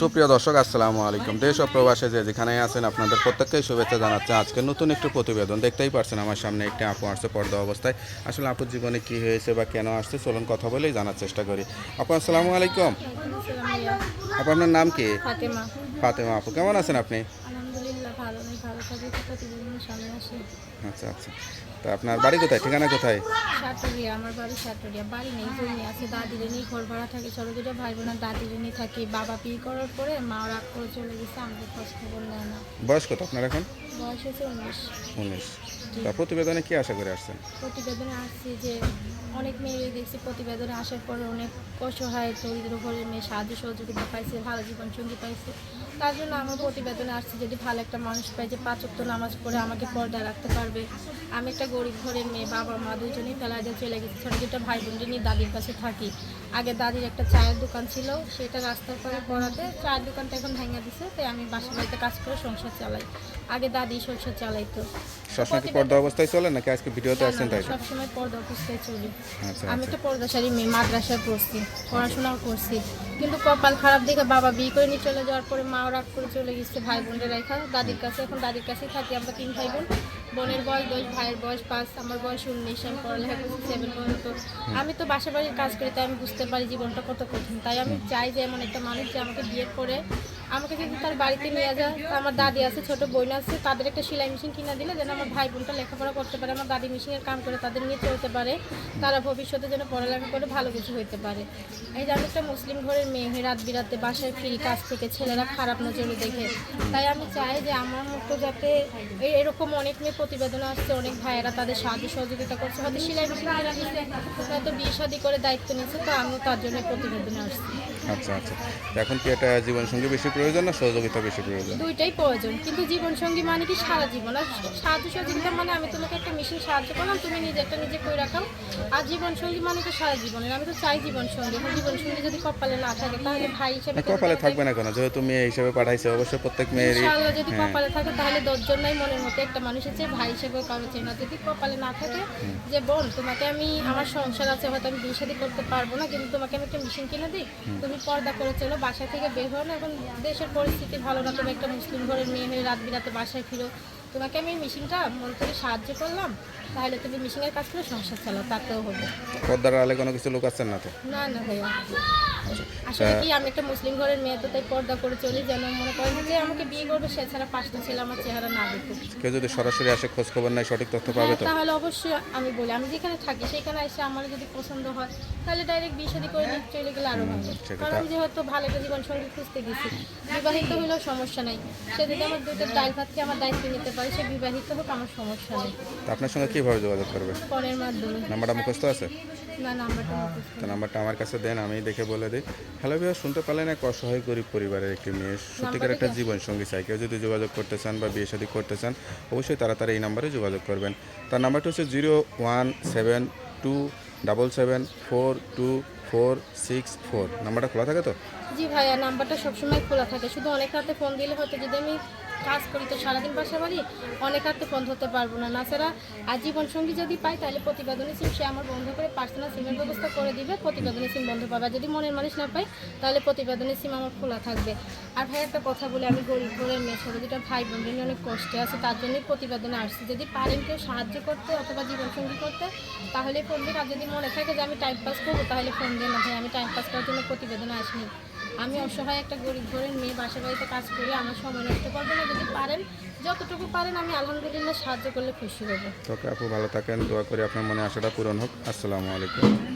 সুপ্রিয় দর্শক আসসালামু আলাইকুম। দেশ ও প্রবাসে যে যেখানে আছেন আপনাদের প্রত্যেককেই শুভেচ্ছা জানাচ্ছে। আজকে নতুন একটি প্রতিবেদন দেখতেই পারছেন আমার সামনে একটি আপু আসছে পর্দা অবস্থায়। আসলে আপুর জীবনে কি হয়েছে বা কেন আসছে চলুন কথা বলেই জানার চেষ্টা করি। আপু আসসালামু আলাইকুম। আপু আপনার নাম কি? ফাতেমা। আপু কেমন আছেন আপনি? আচ্ছা আচ্ছা। তা আপনার বাড়ি কোথায়? ঠিকানা কোথায়? সাটুরিয়া আমার বাড়ি সাটুরিয়া বাড়ি নেই জমি আছে দাদিরে নিয়ে ঘর ভাড়া থাকে ছোটো দুটো ভাই বোনের দাদিরে নিয়ে থাকি। বাবা বিয়ে করার পরে মা রাগ করে চলে গেছে আমাদের খোঁজ খবর নেয় না। বয়স কত আপনার এখন? বয়স হয়েছে উনিশ। উনিশ। তা প্রতিবেদনে কি আশা করে আসছেন? প্রতিবেদনে আসছি যে অনেক মেয়ে দেখছি প্রতিবেদনে আসার পরে অনেক অসহায় দরিদ্র ঘরের মেয়ে সাহায্য সহযোগিতা পাইছে ভালো জীবন সঙ্গী পাইছে। তার জন্য আমার প্রতিবেদনে আসছে যদি ভালো একটা মানুষ পাই যে পাঁচ ওয়াক্ত নামাজ পড়ে আমাকে পর্দা রাখতে পারবে। আমি একটা গরিব ঘরের মেয়ে বাবা মা দুজনেই দিয়ে চলে গেছি ছোটো দুটো ভাই বোনকে নিয়ে দাদির কাছে থাকি। আগে দাদির একটা চায়ের দোকান ছিল সেটা রাস্তার পরে পড়াতে চায়ের দোকানটা এখন ভেঙে দিছে তাই আমি বাসা বাড়িতে কাজ করে সংসার চালাই। আগে দাদি সংসার চালাইতো। সবসময় কি পর্দা অবস্থায় চলে নাকি আজকে ভিডিওতে আসছেন তাই সব সময় পর্দা অবস্থায় চলি। আচ্ছা আমি আচ্ছা। তো পর্দাশালী মেয়ে মাদ্রাসায় পড়ছি পড়াশোনাও করছি। কিন্তু কপাল খারাপ দেখে বাবা বিয়ে করে নিয়ে চলে যাওয়ার পরে মাও রাগ করে চলে গেছে ভাই বোনদের রেখা দাদির কাছে। এখন দাদির কাছেই থাকি আমরা তিন ভাই বোন। বোনের বয়স দশ ভাইয়ের বয়স পাঁচ আমার বয়স উনিশ আমি পড়ালেখা করছি সেভেন পর্যন্ত। আমি তো বাসা বাড়ির কাজ করি তাই আমি বুঝতে পারি জীবনটা কত কঠিন। তাই আমি চাই যে এমন একটা মানুষ যে আমাকে বিয়ে করে আমাকে যদি তার বাড়িতে নিয়ে যায়। আমার দাদি আছে ছোট বোন আছে তাদের একটা সেলাই মেশিন কিনে দিলে যেন আমার ভাই বোনটা লেখাপড়া করতে পারে আমার দাদি মেশিনের কাম করে তাদের নিয়ে চলতে পারে। তারা ভবিষ্যতে যেন পড়ালেখা করে ভালো কিছু হইতে পারে। এই যে আমি একটা মুসলিম ঘরের মেয়ে হয়ে রাত বিরাতে বাসায় ফিরি কাজ থেকে ছেলেরা খারাপ নজরে দেখে। তাই আমি চাই যে আমার মতো যাতে এরকম অনেক মেয়ে প্রতিবেদন আসছে অনেক ভাইয়েরা তাদের সাহায্য সহযোগিতা করছে। হয়তো সেলাই মেশিন দিচ্ছে হয়তো বিয়ে শাদী করে দায়িত্ব নিচ্ছে তো আমিও তার জন্য প্রতিবেদনে আসছি। আচ্ছা আচ্ছা। এখন কি এটা জীবনসঙ্গী বেশি প্রয়োজন না সহযোগিতা বেশি প্রয়োজন? দুইটাই প্রয়োজন কিন্তু জীবন সঙ্গী মানে কি সারা জীবন? আর সাহায্য সহযোগিতা মানে আমি তোমাকে একটা মেশিন সাহায্য করলাম তুমি নিজে একটা নিজে করে রাখাও। আর জীবন সঙ্গী মানে তো সারা জীবনের আমি তো চাই জীবন সঙ্গী জীবন সঙ্গী যদি কপালে না থাকে তাহলে ভাই হিসেবে কপালে থাকবে না কেন? যেহেতু মেয়ে হিসেবে পাঠাইছে অবশ্যই প্রত্যেক মেয়েরই। ইনশাআল্লাহ যদি হ্যাঁ। কপালে থাকে তাহলে দশজন নাই মনের মতো একটা মানুষ আছে ভাই হিসেবে কারও চেনা যদি কপালে না থাকে যে বোন তোমাকে আমি আমার সংসার আছে হয়তো আমি বিয়ে শাদী করতে পারব না কিন্তু তোমাকে আমি একটা মেশিন কিনে দিই তুমি পর্দা করে চলো বাসা থেকে বের হও না এখন দেশের পরিস্থিতি ভালো না তুমি একটা মুসলিম ঘরের মেয়ে হয়ে রাত বিরাতে বাসায় ফিরো। তোমাকে আমি মেশিনটা মন করে সাহায্য করলাম তাহলে তুমি মেশিনের কাজ করে সংসার চালাও তাতেও হবে। পর্দার আলে কোনো কিছু লোক আছেন না তো? না না ভাইয়া। আসলে কি আমি একটা মুসলিম ঘরের মেয়ে তো তাই পর্দা করে চলি যেন মনে করেন যে আমাকে বিয়ে করবে সে ছাড়া পাঁচটা ছেলে আমার চেহারা না দেখুক। কেউ যদি সরাসরি আসে খোঁজ খবর নাই সঠিক তথ্য পাবে হ্যাঁ, তো? তাহলে অবশ্যই আমি বলি আমি যেখানে থাকি সেখানে এসে আমার যদি পছন্দ হয় তাহলে ডাইরেক্ট বিয়ে শাদী করে নিয়ে চলে গেলে আরও ভালো। কারণ আমি যেহেতু ভালো একটা জীবন সঙ্গী খুঁজতে গেছি বিবাহিত হলেও সমস্যা নাই। সে যদি আমার দুটো ডাল ভাতকে আমার দায়িত্ব নিতে পারে সে বিবাহিত হোক আমার সমস্যা নেই। তা আপনার সঙ্গে কীভাবে যোগাযোগ করবে? ফোনের মাধ্যমে। নাম্বারটা মুখস্থ আছে? না নাম্বারটা মুখস্থ। তো নাম্বারটা আমার কাছে দেন আমি দেখে বলে দিই। হ্যালো বিহার শুনতে পারলেন এক অসহায় গরিব পরিবারের একটি মেয়ে সত্যিকার একটা জীবন সঙ্গী চাই কেউ যদি যোগাযোগ করতে চান বা বিয়ে শাদী করতে চান অবশ্যই তাড়াতাড়ি এই নাম্বারে যোগাযোগ করবেন। তার নাম্বারটা হচ্ছে zero one seven two double seven four two four six four. নাম্বারটা খোলা থাকে তো? জি ভাইয়া নাম্বারটা সবসময় খোলা থাকে। শুধু অনেক রাতে ফোন দিলে হয়তো যদি আমি কাজ করি তো সারাদিন বাসা বাড়ি, অনেক রাতে বন্ধ হতে পারব না। তাছাড়া আর জীবন সঙ্গী যদি পাই, তাহলে প্রতিবেদনী সিম সে আমার বন্ধ করে পার্সোনাল সিমের ব্যবস্থা করে দিবে, প্রতিবেদনী সিম বন্ধ পাবে। যদি মনের মানুষ না পাই, তাহলে প্রতিবেদনী সিম আমার খোলা থাকবে। আর ভাই, একটা কথা বলে, আমি গরিব ঘরের মেয়ে ছোটো দুটো ভাই নিয়ে অনেক কষ্টে আছে, তার জন্যই প্রতিবেদনে আসছি। যদি পারেন কেউ সাহায্য করতে অথবা জীবন সঙ্গী করতে, তাহলে ফোন দিন আর যদি মনে থাকে যে আমি টাইম পাস করব, তাহলে ফোন দিন না। ভাই, আমি টাইম পাস করার জন্য প্রতিবেদনে আসিনি। আমি অসহায় একটা গরিব ঘরের মেয়ে, বাসা বাড়িতে কাজ করি আমার সময় নষ্ট করবে না। যদি পারেন, যতটুকু পারেন, আমি আলহামদুলিল্লাহ সাহায্য করলে খুশি হব। আপু, ভালো থাকেন, দোয়া করি আপনার মনে আশাটা পূরণ হোক। আসসালামু আলাইকুম।